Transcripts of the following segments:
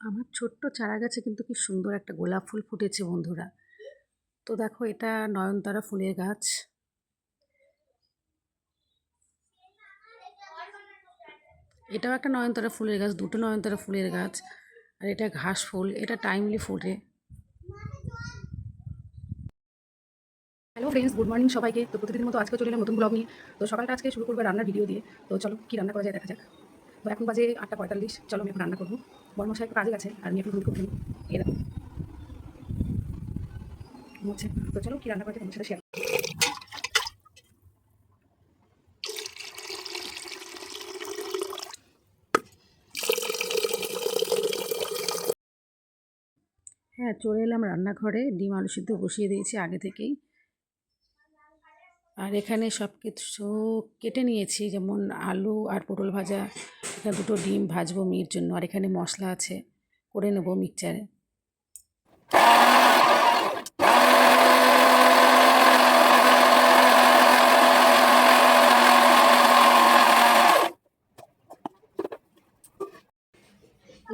আমার ছোট্ট চারা গাছে কিন্তু কি সুন্দর একটা গোলাপ ফুল ফুটেছে বন্ধুরা। তো দেখো এটা নয়নতারা ফুলের গাছ। এটাও একটা নয়নতারা ফুলের গাছ, দুটো নয়নতারা ফুলের গাছ, আর এটা ঘাস ফুল, এটা টাইমলি ফুটে। হ্যালো ফ্রেন্ডস গুড মর্নিং সবাইকে। তো প্রতিদিন মতো আজকে চলে নতুন ব্লগ নিয়ে। তো সকালটা আজকে শুরু করবে রান্নার ভিডিও দিয়ে। তো চলো কী রান্না করা যায় দেখা যাক। তো এখন বাজে আটটা পঁয়তাল্লিশ। চলো আমি এখন রান্না করব। বর্মশাই একটু কাজে গেছে, আর আমি এখন ঘুম থেকে উঠিনি এই দেখো। তো চলো কী রান্না করা যায় তোমার সাথে শেয়ার হ্যাঁ চলে এলাম রান্নাঘরে। ডিম আলু সিদ্ধ বসিয়ে দিয়েছি আগে থেকেই। আর এখানে সব কিছু কেটে নিয়েছি, যেমন আলু আর পটল ভাজা। এখানে দুটো ডিম ভাজবো মির জন্য, আর এখানে মশলা আছে। করে নেব মিক্সচারে।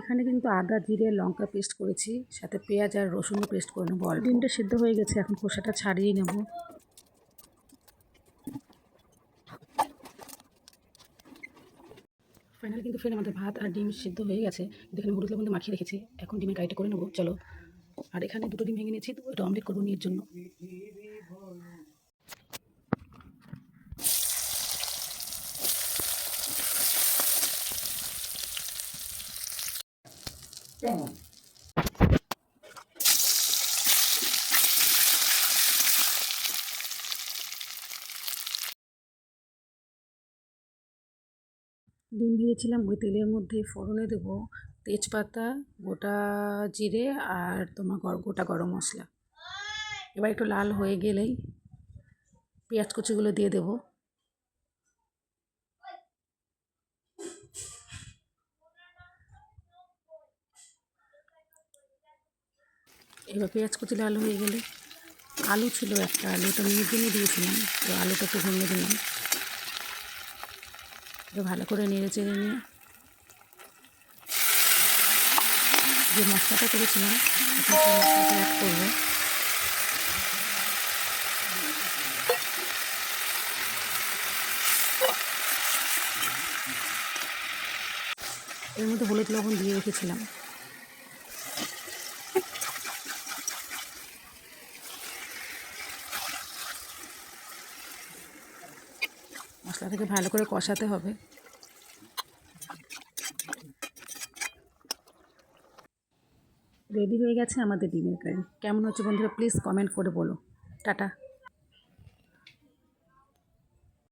এখানে কিন্তু আদা, জিরে, লঙ্কা পেস্ট করেছি। সাথে পেঁয়াজ আর রসুনও পেস্ট করে নেব ডিমটা সিদ্ধ হয়ে গেছে, এখন খোসাটা ছাড়িয়ে নেব। ফাইনালি কিন্তু ফ্রেন্ড আমাদের ভাত আর ডিম সিদ্ধ হয়ে গেছে। কিন্তু এখানে হলুদ লবণ মাখিয়ে রেখেছি। এখন ডিমের কাইটা করে নেব, চলো। আর এখানে দুটো ডিম ভেঙে নিয়েছি এটা অমলেট করব মেয়ের জন্য। ডিম ভেজেছিলাম, ওই তেলের মধ্যে ফোড়নে দেবো তেজপাতা, গোটা জিরে আর তোমার গোটা গরম মশলা। এবার একটু লাল হয়ে গেলেই পেঁয়াজ কুচিগুলো দিয়ে দেবো। এবার পেঁয়াজ কুচি লাল হয়ে গেলে আলু ছিল একটা, আলুটা জন্য দিয়েছিলাম, তো আলুটা একটু ভেঙে দিলাম। এটা ভালো করে নেড়ে চেড়ে নিয়ে যে মশলাটা করেছিলাম অ্যাড এর মধ্যে হলুদ লবণ দিয়ে রেখেছিলাম। মশলাটাকে ভালো করে কষাতে হবে। রেডি হয়ে গেছে আমাদের ডিমের কারি কেমন হচ্ছে বন্ধুরা প্লিজ কমেন্ট করে বলো। টাটা।